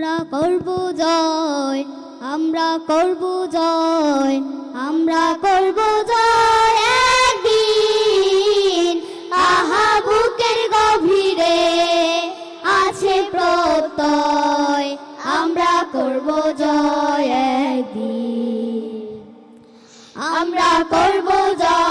আমরা করব জয়, আমরা করব জয়, আমরা করব জয় একদিন। আহা, বুকের গভীরে আছে প্রত্যয়, আমরা করব জয় একদিন। আমরা করব জয়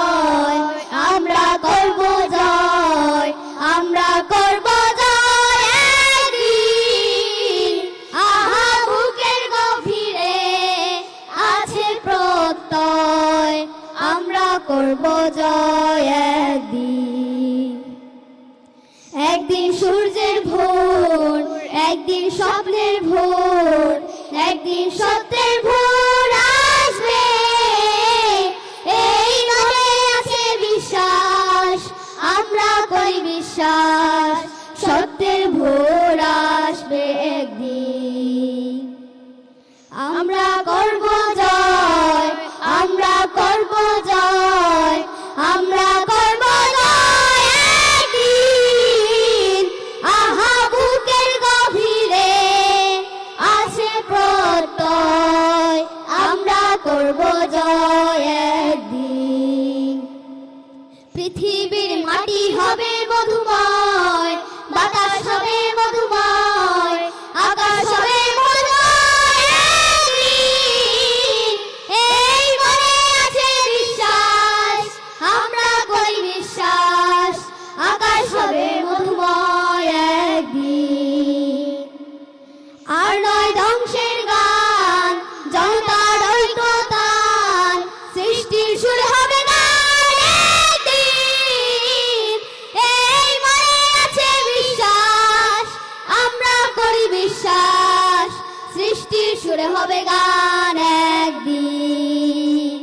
করব জয় একদিন। একদিন সূর্যের ভোর, একদিন স্বপ্নের ভোর, একদিন সত্যের ভোর আসবে। এই মনে আছে বিশ্বাস, আমরা করি বিশ্বাস, সত্যের ভোর আসবে একদিন। পৃথিবীর মাটি হবে মধুময় বাতাস হবে মধুময় আকাশ হবে মধুময় একদিন। এই মনে সুরে হবে গান একদিন।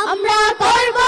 আমরা করব